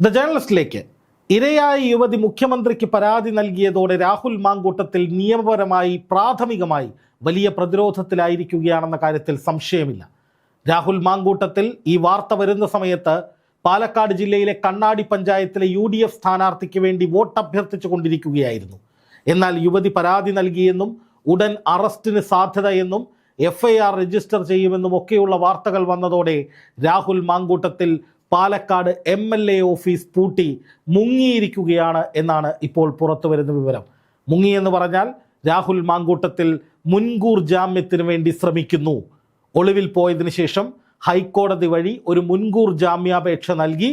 The ജേർണലിസ്റ്റിലേക്ക് ഇരയായ യുവതി മുഖ്യമന്ത്രിക്ക് പരാതി നൽകിയതോടെ രാഹുൽ മാങ്കൂട്ടത്തിൽ നിയമപരമായി പ്രാഥമികമായി വലിയ പ്രതിരോധത്തിലായിരിക്കുകയാണെന്ന കാര്യത്തിൽ സംശയമില്ല. രാഹുൽ മാങ്കൂട്ടത്തിൽ ഈ വാർത്ത വരുന്ന സമയത്ത് പാലക്കാട് ജില്ലയിലെ കണ്ണാടി പഞ്ചായത്തിലെ യു ഡി എഫ് സ്ഥാനാർത്ഥിക്ക് വേണ്ടി വോട്ട് അഭ്യർത്ഥിച്ചു കൊണ്ടിരിക്കുകയായിരുന്നു. എന്നാൽ യുവതി പരാതി നൽകിയെന്നും ഉടൻ അറസ്റ്റിന് സാധ്യതയെന്നും എഫ് ഐ ആർ രജിസ്റ്റർ ചെയ്യുമെന്നും ഒക്കെയുള്ള വാർത്തകൾ വന്നതോടെ Rahul Mamkoottathil Palakkad M L A office പൂട്ടി മുങ്ങിയിരിക്കുകയാണ് എന്നാണ് ഇപ്പോൾ പുറത്തു വരുന്ന വിവരം. മുങ്ങിയെന്ന് പറഞ്ഞാൽ രാഹുൽ മാങ്കൂട്ടത്തിൽ മുൻകൂർ ജാമ്യത്തിന് വേണ്ടി ശ്രമിക്കുന്നു. ഒളിവിൽ പോയതിനു ശേഷം ഹൈക്കോടതി വഴി ഒരു മുൻകൂർ ജാമ്യാപേക്ഷ നൽകി.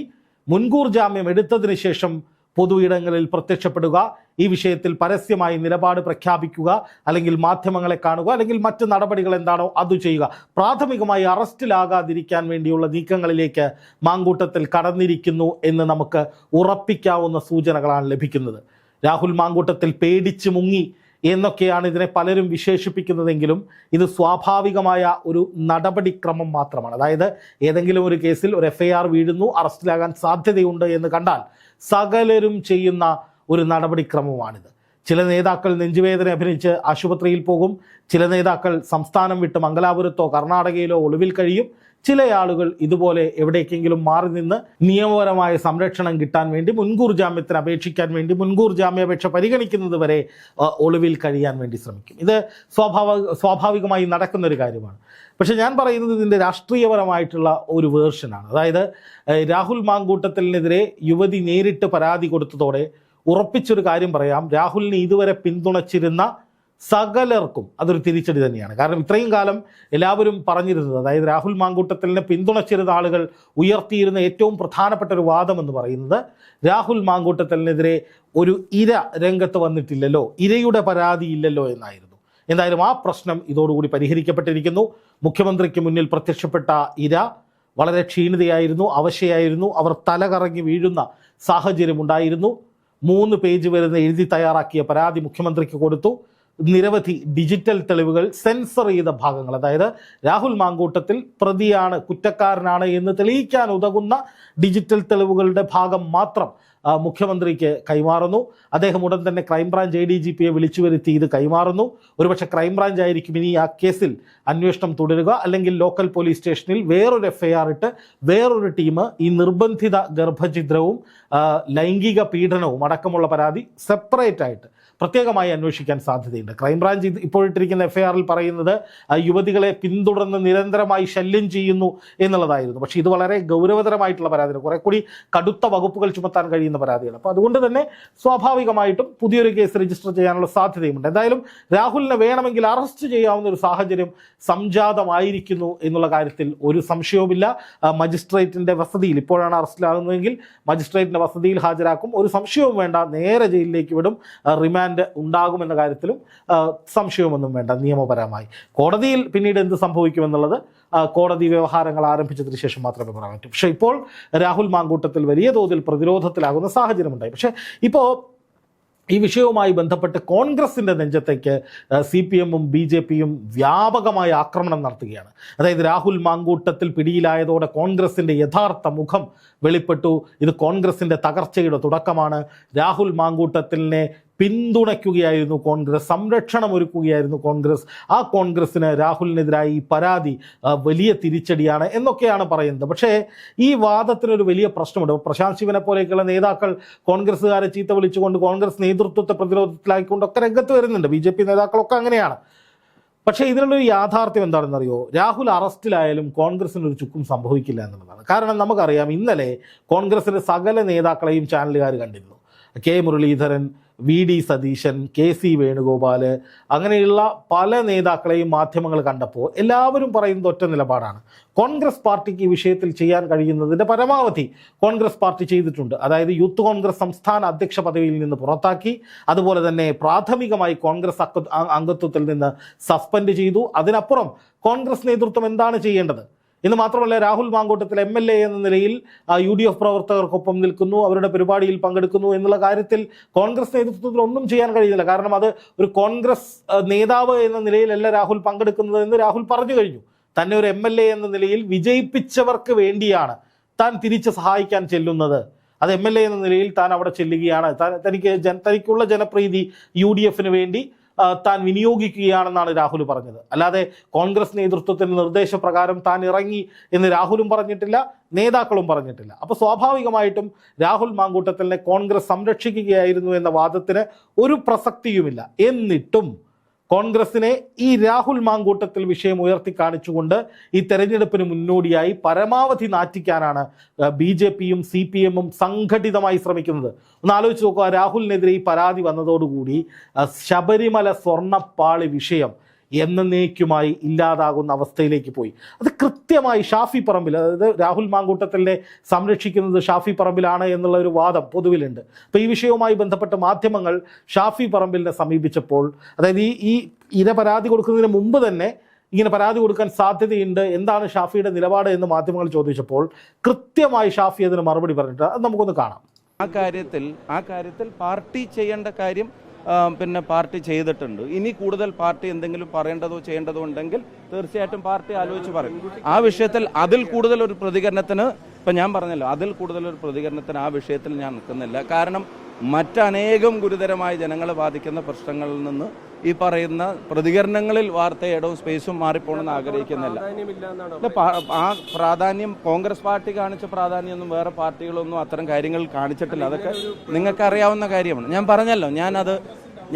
മുൻകൂർ ജാമ്യം എടുത്തതിന് ശേഷം പൊതു ഇടങ്ങളിൽ പ്രത്യക്ഷപ്പെടുക. ഈ വിഷയത്തിൽ പരസ്യമായി നിലപാട് പ്രഖ്യാപിക്കുക അല്ലെങ്കിൽ മാധ്യമങ്ങളെ കാണുക അല്ലെങ്കിൽ മറ്റ് നടപടികൾ എന്താണോ അത് ചെയ്യുക. പ്രാഥമികമായി അറസ്റ്റിലാകാതിരിക്കാൻ വേണ്ടിയുള്ള നീക്കങ്ങളിലേക്ക് മാങ്കൂട്ടത്തിൽ കടന്നിരിക്കുന്നു എന്ന് നമുക്ക് ഉറപ്പിക്കാവുന്ന സൂചനകളാണ് ലഭിക്കുന്നത്. രാഹുൽ മാങ്കൂട്ടത്തിൽ പേടിച്ചു മുങ്ങി എന്നൊക്കെയാണ് ഇതിനെ പലരും വിശേഷിപ്പിക്കുന്നതെങ്കിലും ഇത് സ്വാഭാവികമായ ഒരു നടപടിക്രമം മാത്രമാണ്. അതായത് ഏതെങ്കിലും ഒരു കേസിൽ ഒരു എഫ് വീഴുന്നു അറസ്റ്റിലാകാൻ സാധ്യതയുണ്ട് എന്ന് കണ്ടാൽ സകലരും ചെയ്യുന്ന ഒരു നടപടിക്രമമാണിത്. ചില നേതാക്കൾ നെഞ്ചുവേദന അഭിനയിച്ച് ആശുപത്രിയിൽ പോകും. ചില നേതാക്കൾ സംസ്ഥാനം വിട്ട് മംഗലാപുരത്തോ കർണാടകയിലോ ഒളിവിൽ കഴിയും. ചില ആളുകൾ ഇതുപോലെ എവിടേക്കെങ്കിലും മാറി നിന്ന് നിയമപരമായ സംരക്ഷണം കിട്ടാൻ വേണ്ടി മുൻകൂർ ജാമ്യത്തിന് അപേക്ഷിക്കാൻ വേണ്ടി മുൻകൂർ ജാമ്യാപേക്ഷ പരിഗണിക്കുന്നത് വരെ ഒളിവിൽ കഴിയാൻ വേണ്ടി ശ്രമിക്കും. ഇത് സ്വാഭാവിക സ്വാഭാവികമായി നടക്കുന്ന ഒരു കാര്യമാണ്. പക്ഷേ ഞാൻ പറയുന്നത് ഇതിന്റെ രാഷ്ട്രീയപരമായിട്ടുള്ള ഒരു വേർഷനാണ്. അതായത് രാഹുൽ മാങ്കൂട്ടത്തിനെതിരെ യുവതി നേരിട്ട് പരാതി കൊടുത്തതോടെ ഉറപ്പിച്ചൊരു കാര്യം പറയാം. രാഹുലിനെ ഇതുവരെ പിന്തുണച്ചിരുന്ന സകലർക്കും അതൊരു തിരിച്ചടി തന്നെയാണ്. കാരണം ഇത്രയും കാലം എല്ലാവരും പറഞ്ഞിരുന്നത് അതായത് രാഹുൽ മാങ്കൂട്ടത്തിലിനെ പിന്തുണച്ചിരുന്ന ആളുകൾ ഉയർത്തിയിരുന്ന ഏറ്റവും പ്രധാനപ്പെട്ട ഒരു വാദം എന്ന് പറയുന്നത് രാഹുൽ മാങ്കൂട്ടത്തിനെതിരെ ഒരു ഇര രംഗത്ത് വന്നിട്ടില്ലല്ലോ ഇരയുടെ പരാതി ഇല്ലല്ലോ എന്നായിരുന്നു. എന്തായാലും ആ പ്രശ്നം ഇതോടുകൂടി പരിഹരിക്കപ്പെട്ടിരിക്കുന്നു. മുഖ്യമന്ത്രിക്ക് മുന്നിൽ പ്രത്യക്ഷപ്പെട്ട ഇര വളരെ ക്ഷീണിതയായിരുന്നു അവശയായിരുന്നു അവർ തലകറങ്ങി വീഴുന്ന സാഹചര്യം ഉണ്ടായിരുന്നു മൂന്ന് പേജ് വരുന്ന എഴുതി തയ്യാറാക്കിയ പരാതി മുഖ്യമന്ത്രിക്ക് കൊടുത്തു. നിരവധി ഡിജിറ്റൽ തെളിവുകൾ സെൻസർ ചെയ്ത ഭാഗങ്ങൾ. അതായത് രാഹുൽ മാങ്കൂട്ടത്തിൽ പ്രതിയാണ് കുറ്റക്കാരനാണ് എന്ന് തെളിയിക്കാൻ ഉതകുന്ന ഡിജിറ്റൽ തെളിവുകളുടെ ഭാഗം മാത്രം മുഖ്യമന്ത്രിക്ക് കൈമാറുന്നു. അദ്ദേഹം ഉടൻ തന്നെ ക്രൈംബ്രാഞ്ച് എ ഡി ജി പിയെ വിളിച്ചു വരുത്തി ഇത് കൈമാറുന്നു. ഒരുപക്ഷെ ക്രൈംബ്രാഞ്ച് ആയിരിക്കും ഇനി ആ കേസിൽ അന്വേഷണം തുടരുക. അല്ലെങ്കിൽ ലോക്കൽ പോലീസ് സ്റ്റേഷനിൽ വേറൊരു എഫ് ഇട്ട് വേറൊരു ടീം ഈ നിർബന്ധിത ഗർഭഛിദ്രവും ലൈംഗിക പീഡനവും അടക്കമുള്ള പരാതി സെപ്പറേറ്റ് ആയിട്ട് പ്രത്യേകമായി അന്വേഷിക്കാൻ സാധ്യതയുണ്ട്. ക്രൈംബ്രാഞ്ച് ഇത് ഇപ്പോഴിട്ടിരിക്കുന്ന എഫ് ഐ ആറിൽ പറയുന്നത് യുവതികളെ പിന്തുടർന്ന് നിരന്തരമായി ശല്യം ചെയ്യുന്നു എന്നുള്ളതായിരുന്നു. പക്ഷേ ഇത് വളരെ ഗൗരവതരമായിട്ടുള്ള പരാതിയാണ്. കുറെ കൂടി കടുത്ത വകുപ്പുകൾ ചുമത്താൻ കഴിയുന്ന പരാതിയാണ്. അപ്പോൾ അതുകൊണ്ട് തന്നെ സ്വാഭാവികമായിട്ടും പുതിയൊരു കേസ് രജിസ്റ്റർ ചെയ്യാനുള്ള സാധ്യതയുമുണ്ട്. എന്തായാലും രാഹുലിനെ വേണമെങ്കിൽ അറസ്റ്റ് ചെയ്യാവുന്ന ഒരു സാഹചര്യം സംജാതമായിരിക്കുന്നു എന്നുള്ള കാര്യത്തിൽ ഒരു സംശയവുമില്ല. മജിസ്ട്രേറ്റിന്റെ വസതിയിൽ ഇപ്പോഴാണ് അറസ്റ്റിലാകുന്നതെങ്കിൽ മജിസ്ട്രേറ്റിന്റെ വസതിയിൽ ഹാജരാക്കും. ഒരു സംശയവും വേണ്ട. നേരെ ജയിലിലേക്ക് വിടും. ആ, റിമാൻഡ് ഉണ്ടാകുമെന്ന കാര്യത്തിലും സംശയമൊന്നും വേണ്ട നിയമപരമായി. കോടതിയിൽ പിന്നീട് എന്ത് സംഭവിക്കുമെന്നുള്ളത് കോടതി വ്യവഹാരങ്ങൾ ആരംഭിച്ചതിന് ശേഷം മാത്രമേ പറയാൻ പറ്റൂ. പക്ഷേ ഇപ്പോൾ രാഹുൽ മാങ്കൂട്ടത്തിൽ വലിയ തോതിൽ പ്രതിരോധത്തിലാകുന്ന സാഹചര്യമുണ്ടായി. പക്ഷേ ഇപ്പോൾ ഈ വിഷയവുമായി ബന്ധപ്പെട്ട് കോൺഗ്രസിന്റെ നെഞ്ചത്തേക്ക് സി പി എമ്മും ബി ജെ പിയും വ്യാപകമായ ആക്രമണം നടത്തുകയാണ്. അതായത് രാഹുൽ മാങ്കൂട്ടത്തിൽ പിടിയിലായതോടെ കോൺഗ്രസിന്റെ യഥാർത്ഥ മുഖം വെളിപ്പെട്ടു. ഇത് കോൺഗ്രസിന്റെ തകർച്ചയുടെ തുടക്കമാണ്. രാഹുൽ മാങ്കൂട്ടത്തിനെ പിന്തുണയ്ക്കുകയായിരുന്നു കോൺഗ്രസ് സംരക്ഷണം ഒരുക്കുകയായിരുന്നു കോൺഗ്രസ്. ആ കോൺഗ്രസിന് രാഹുലിനെതിരായി പരാതി വലിയ തിരിച്ചടിയാണ് എന്നൊക്കെയാണ് പറയുന്നത്. പക്ഷേ ഈ വാദത്തിനൊരു വലിയ പ്രശ്നമുണ്ട്. പ്രശാന്ത് ശിവനെ പോലെയൊക്കെയുള്ള നേതാക്കൾ കോൺഗ്രസ്സുകാരെ ചീത്ത വിളിച്ചുകൊണ്ട് കോൺഗ്രസ് നേതൃത്വത്തെ പ്രതിരോധത്തിലായിക്കൊണ്ടൊക്കെ രംഗത്ത് വരുന്നുണ്ട്. ബി ജെ പി നേതാക്കളൊക്കെ അങ്ങനെയാണ്. പക്ഷേ ഇതിനുള്ളൊരു യാഥാർത്ഥ്യം എന്താണെന്നറിയോ? രാഹുൽ അറസ്റ്റിലായാലും കോൺഗ്രസിന് ഒരു ചുക്കും സംഭവിക്കില്ല എന്നുള്ളതാണ്. കാരണം നമുക്കറിയാം ഇന്നലെ കോൺഗ്രസിന്റെ സകല നേതാക്കളെയും ചാനലുകാർ കണ്ടിരുന്നു. K Muraleedharan V D Satheesan K C Venugopal അങ്ങനെയുള്ള പല നേതാക്കളെയും മാധ്യമങ്ങൾ കണ്ടപ്പോൾ എല്ലാവരും പറയുന്നത് ഒറ്റ നിലപാടാണ്. കോൺഗ്രസ് പാർട്ടിക്ക് ഈ വിഷയത്തിൽ ചെയ്യാൻ കഴിയുന്നതിന്റെ പരമാവധി കോൺഗ്രസ് പാർട്ടി ചെയ്തിട്ടുണ്ട്. അതായത് യൂത്ത് കോൺഗ്രസ് സംസ്ഥാന അധ്യക്ഷ പദവിയിൽ നിന്ന് പുറത്താക്കി അതുപോലെ തന്നെ പ്രാഥമികമായി കോൺഗ്രസ് അംഗത്വത്തിൽ നിന്ന് സസ്പെൻഡ് ചെയ്തു. അതിനപ്പുറം കോൺഗ്രസ് നേതൃത്വം എന്താണ് ചെയ്യേണ്ടത്? എന്ന് മാത്രമല്ല Rahul Mamkoottathil M L A എന്ന നിലയിൽ യു ഡി എഫ് പ്രവർത്തകർക്കൊപ്പം നിൽക്കുന്നു അവരുടെ പരിപാടിയിൽ പങ്കെടുക്കുന്നു എന്നുള്ള കാര്യത്തിൽ കോൺഗ്രസ് നേതൃത്വത്തിൽ ഒന്നും ചെയ്യാൻ കഴിയുന്നില്ല. കാരണം അത് ഒരു കോൺഗ്രസ് നേതാവ് എന്ന നിലയിലല്ല രാഹുൽ പങ്കെടുക്കുന്നത് എന്ന് രാഹുൽ പറഞ്ഞു കഴിഞ്ഞു. തന്നെ ഒരു എം എൽ എ എന്ന നിലയിൽ വിജയിപ്പിച്ചവർക്ക് വേണ്ടിയാണ് താൻ തിരിച്ച് സഹായിക്കാൻ ചെല്ലുന്നത്. അത് എം എൽ എ എന്ന നിലയിൽ താൻ അവിടെ ചെല്ലുകയാണ്. തനിക്ക് തനിക്കുള്ള ജനപ്രീതി യു ഡി എഫിന് വേണ്ടി താൻ വിനിയോഗിക്കുകയാണെന്നാണ് രാഹുൽ പറഞ്ഞത്. അല്ലാതെ കോൺഗ്രസ് നേതൃത്വത്തിന്റെ നിർദ്ദേശപ്രകാരം താൻ ഇറങ്ങി എന്ന് രാഹുലും പറഞ്ഞിട്ടില്ല നേതാക്കളും പറഞ്ഞിട്ടില്ല. അപ്പോൾ സ്വാഭാവികമായിട്ടും രാഹുൽ മാങ്കൂട്ടത്തിനെ കോൺഗ്രസ് സംരക്ഷിക്കുകയായിരുന്നു എന്ന വാദത്തിന് ഒരു പ്രസക്തിയുമില്ല. എന്നിട്ടും കോൺഗ്രസിനെ ഈ രാഹുൽ മാങ്കൂട്ടത്തിൽ വിഷയം ഉയർത്തി കാണിച്ചുകൊണ്ട് ഈ തെരഞ്ഞെടുപ്പിന് മുന്നോടിയായി പരമാവധി നാറ്റിക്കാനാണ് ബി ജെ പിയും സി പി എമ്മും സംഘടിതമായി ശ്രമിക്കുന്നത്. ഒന്ന് ആലോചിച്ച് നോക്കുക രാഹുലിനെതിരെ ഈ പരാതി വന്നതോടുകൂടി ശബരിമല സ്വർണപ്പാളി വിഷയം എന്നേക്കുമായി ഇല്ലാതാകുന്ന അവസ്ഥയിലേക്ക് പോയി. അത് കൃത്യമായി ഷാഫി പറമ്പിൽ അതായത് രാഹുൽ മാങ്കൂട്ടത്തിനെ സംരക്ഷിക്കുന്നത് ഷാഫി പറമ്പിലാണ് എന്നുള്ള ഒരു വാദം പൊതുവിലുണ്ട്. അപ്പോൾ ഈ വിഷയവുമായി ബന്ധപ്പെട്ട മാധ്യമങ്ങൾ ഷാഫി പറമ്പിലിനെ സമീപിച്ചപ്പോൾ അതായത് ഈ ഈ ഇര പരാതി കൊടുക്കുന്നതിന് മുമ്പ് തന്നെ ഇങ്ങനെ പരാതി കൊടുക്കാൻ സാധ്യതയുണ്ട് എന്താണ് ഷാഫിയുടെ നിലപാട് എന്ന് മാധ്യമങ്ങൾ ചോദിച്ചപ്പോൾ കൃത്യമായി ഷാഫി അതിന് മറുപടി പറഞ്ഞിട്ട് അത് നമുക്കൊന്ന് കാണാം. ആ കാര്യത്തിൽ ആ കാര്യത്തിൽ പാർട്ടി ചെയ്യേണ്ട കാര്യം പിന്നെ പാർട്ടി ചെയ്തിട്ടുണ്ട്. ഇനി കൂടുതൽ പാർട്ടി എന്തെങ്കിലും പറയേണ്ടതോ ചെയ്യേണ്ടതോ ഉണ്ടെങ്കിൽ തീർച്ചയായിട്ടും പാർട്ടി ആലോചിച്ച് പറയും. ആ വിഷയത്തിൽ അതിൽ കൂടുതൽ ഒരു പ്രതികരണത്തിന് ഇപ്പം ഞാൻ പറഞ്ഞല്ലോ അതിൽ കൂടുതൽ ഒരു പ്രതികരണത്തിന് ആ വിഷയത്തിൽ ഞാൻ നിൽക്കുന്നില്ല. കാരണം മറ്റനേകം ഗുരുതരമായ ജനങ്ങളെ ബാധിക്കുന്ന പ്രശ്നങ്ങളിൽ നിന്ന് ഈ പറയുന്ന പ്രതികരണങ്ങളിൽ വാർത്തയിടവും സ്പേസും മാറിപ്പോണെന്ന് ആഗ്രഹിക്കുന്നില്ല. ആ പ്രാധാന്യം കോൺഗ്രസ് പാർട്ടി കാണിച്ച പ്രാധാന്യമൊന്നും വേറെ പാർട്ടികളൊന്നും അത്തരം കാര്യങ്ങൾ കാണിച്ചിട്ടില്ല. അതൊക്കെ നിങ്ങൾക്ക് അറിയാവുന്ന കാര്യമാണ്. ഞാൻ പറഞ്ഞല്ലോ ഞാനത്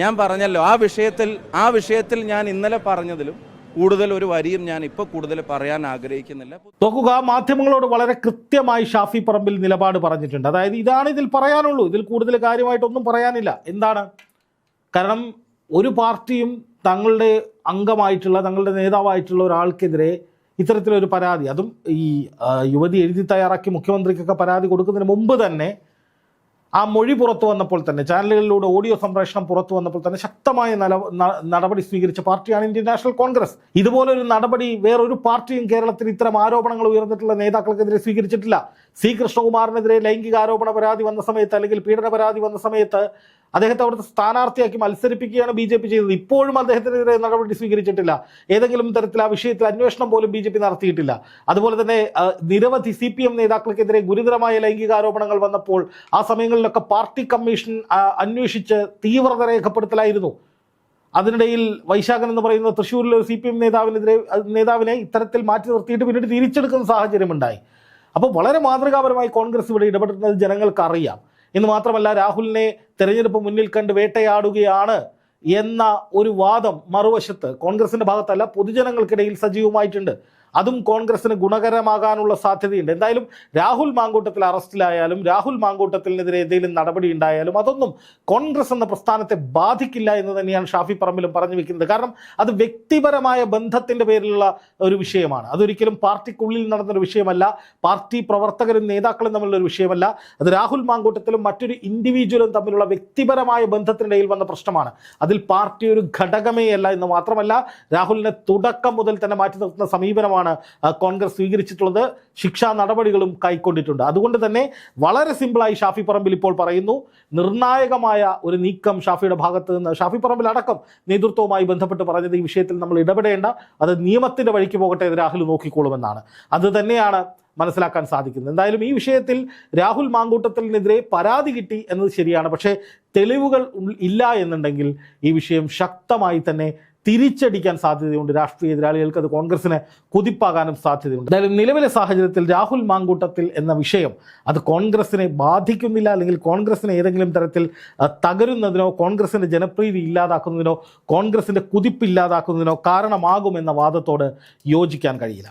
ഞാൻ പറഞ്ഞല്ലോ. ആ വിഷയത്തിൽ ആ വിഷയത്തിൽ ഞാൻ ഇന്നലെ പറഞ്ഞതിലും കൂടുതൽ ഒരു വരിയും ഞാൻ ഇപ്പൊ കൂടുതൽ പറയാൻ ആഗ്രഹിക്കുന്നില്ല. നോക്കുക മാധ്യമങ്ങളോട് വളരെ കൃത്യമായി ഷാഫി പറമ്പിൽ നിലപാട് പറഞ്ഞിട്ടുണ്ട്. അതായത് ഇതാണ് ഇതിൽ പറയാനുള്ളൂ. ഇതിൽ കൂടുതൽ കാര്യമായിട്ടൊന്നും പറയാനില്ല. എന്താണ്? കാരണം ഒരു പാർട്ടിയും തങ്ങളുടെ അംഗമായിട്ടുള്ള തങ്ങളുടെ നേതാവായിട്ടുള്ള ഒരാൾക്കെതിരെ ഇത്തരത്തിലൊരു പരാതി. അതും ഈ യുവതി എഴുതി തയ്യാറാക്കി മുഖ്യമന്ത്രിക്കൊക്കെ പരാതി കൊടുക്കുന്നതിന് മുമ്പ് തന്നെ ആ മൊഴി പുറത്തു വന്നപ്പോൾ തന്നെ ചാനലുകളിലൂടെ ഓഡിയോ സംപ്രേഷണം പുറത്തു വന്നപ്പോൾ തന്നെ ശക്തമായ നടപടി സ്വീകരിച്ച പാർട്ടിയാണ് ഇന്ത്യൻ നാഷണൽ കോൺഗ്രസ്. ഇതുപോലൊരു നടപടി വേറൊരു പാർട്ടിയും കേരളത്തിൽ ഇത്തരം ആരോപണങ്ങൾ ഉയർന്നിട്ടുള്ള നേതാക്കൾക്കെതിരെ സ്വീകരിച്ചിട്ടില്ല. സി. കൃഷ്ണകുമാറിനെതിരെ ലൈംഗിക ആരോപണ പരാതി വന്ന സമയത്ത് അല്ലെങ്കിൽ പീഡന പരാതി വന്ന സമയത്ത് അദ്ദേഹത്തെ അവിടുത്തെ സ്ഥാനാർത്ഥിയാക്കി മത്സരിപ്പിക്കുകയാണ് ബി ജെ പി ചെയ്തത്. ഇപ്പോഴും അദ്ദേഹത്തിനെതിരെ നടപടി സ്വീകരിച്ചിട്ടില്ല. ഏതെങ്കിലും തരത്തിൽ ആ വിഷയത്തിൽ അന്വേഷണം പോലും ബി ജെ പി നടത്തിയിട്ടില്ല. അതുപോലെ തന്നെ നിരവധി സി പി എം നേതാക്കൾക്കെതിരെ ഗുരുതരമായ ലൈംഗിക ആരോപണങ്ങൾ വന്നപ്പോൾ ആ സമയങ്ങളിലൊക്കെ പാർട്ടി കമ്മീഷൻ അന്വേഷിച്ച് തീവ്രത രേഖപ്പെടുത്തലായിരുന്നു. അതിനിടയിൽ വൈശാഖൻ എന്ന് പറയുന്ന തൃശ്ശൂരിലെ ഒരു സി പി എം നേതാവിനെതിരെ നേതാവിനെ ഇത്തരത്തിൽ മാറ്റി നിർത്തിയിട്ട് പിന്നീട് തിരിച്ചെടുക്കുന്ന സാഹചര്യമുണ്ടായി. അപ്പോൾ വളരെ മാതൃകാപരമായി കോൺഗ്രസ് ഇവിടെ ഇടപെടുന്നത് ജനങ്ങൾക്ക് അറിയാം എന്ന് മാത്രമല്ല രാഹുലിനെ തെരഞ്ഞെടുപ്പ് മുന്നിൽ കണ്ട് വേട്ടയാടുകയാണ് എന്ന ഒരു വാദം മറുവശത്ത് കോൺഗ്രസിന്റെ ഭാഗത്തല്ല പൊതുജനങ്ങൾക്കിടയിൽ സജീവമായിട്ടുണ്ട്. അതും കോൺഗ്രസിന് ഗുണകരമാകാനുള്ള സാധ്യതയുണ്ട്. എന്തായാലും രാഹുൽ മാങ്കൂട്ടത്തിൽ അറസ്റ്റിലായാലും രാഹുൽ മാങ്കൂട്ടത്തിനെതിരെ എന്തെങ്കിലും നടപടി ഉണ്ടായാലും അതൊന്നും കോൺഗ്രസ് എന്ന പ്രസ്ഥാനത്തെ ബാധിക്കില്ല എന്ന് തന്നെയാണ് ഷാഫി പറമ്പിലും പറഞ്ഞു വെക്കുന്നത്. കാരണം അത് വ്യക്തിപരമായ ബന്ധത്തിന്റെ പേരിലുള്ള ഒരു വിഷയമാണ്. അതൊരിക്കലും പാർട്ടിക്കുള്ളിൽ നടന്നൊരു വിഷയമല്ല. പാർട്ടി പ്രവർത്തകരും നേതാക്കളും തമ്മിലുള്ള ഒരു വിഷയമല്ല. അത് രാഹുൽ മാങ്കൂട്ടത്തിലും മറ്റൊരു ഇൻഡിവിജ്വലും തമ്മിലുള്ള വ്യക്തിപരമായ ബന്ധത്തിനിടയിൽ വന്ന പ്രശ്നമാണ്. അതിൽ പാർട്ടി ഒരു ഘടകമേ അല്ല എന്ന് മാത്രമല്ല രാഹുലിനെ തുടക്കം മുതൽ തന്നെ മാറ്റി നിർത്തുന്ന സമീപനമാണ് ആ, കോൺഗ്രസ് സ്വീകരിച്ചിട്ടുള്ളത്. ശിക്ഷാ നടപടികളും കൈക്കൊണ്ടിട്ടുണ്ട്. അതുകൊണ്ട് തന്നെ വളരെ സിമ്പിളായി ഷാഫി പറമ്പിൽ ഇപ്പോൾ പറയുന്നു നിർണായകമായ ഒരു നീക്കം ഷാഫിയുടെ ഭാഗത്ത് നിന്ന്. ഷാഫി പറമ്പിൽ അടക്കം നേതൃത്വവുമായി ബന്ധപ്പെട്ട് പറഞ്ഞത് ഈ വിഷയത്തിൽ നമ്മൾ ഇടപെടേണ്ട അത് നിയമത്തിന്റെ വഴിക്ക് പോകട്ടെ രാഹുൽ നോക്കിക്കോളുമെന്നാണ്. അത് തന്നെയാണ് മനസ്സിലാക്കാൻ സാധിക്കുന്നത്. എന്തായാലും ഈ വിഷയത്തിൽ രാഹുൽ മാങ്കൂട്ടത്തിനെതിരെ പരാതി കിട്ടി എന്നത് ശരിയാണ്. പക്ഷേ തെളിവുകൾ ഇല്ല എന്നുണ്ടെങ്കിൽ ഈ വിഷയം ശക്തമായി തന്നെ തിരിച്ചടിക്കാൻ സാധ്യതയുണ്ട്. രാഷ്ട്രീയ എതിരാളികൾക്ക് അത് കോൺഗ്രസിന് കുതിപ്പാകാനും സാധ്യതയുണ്ട്. എന്തായാലും നിലവിലെ സാഹചര്യത്തിൽ രാഹുൽ മാങ്കൂട്ടത്തിൽ എന്ന വിഷയം അത് കോൺഗ്രസിനെ ബാധിക്കുന്നില്ല അല്ലെങ്കിൽ കോൺഗ്രസിനെ ഏതെങ്കിലും തരത്തിൽ തകരുന്നതിനോ കോൺഗ്രസിന്റെ ജനപ്രീതി ഇല്ലാതാക്കുന്നതിനോ കോൺഗ്രസിന്റെ കുതിപ്പ് ഇല്ലാതാക്കുന്നതിനോ കാരണമാകുമെന്ന വാദത്തോട് യോജിക്കാൻ കഴിയില്ല.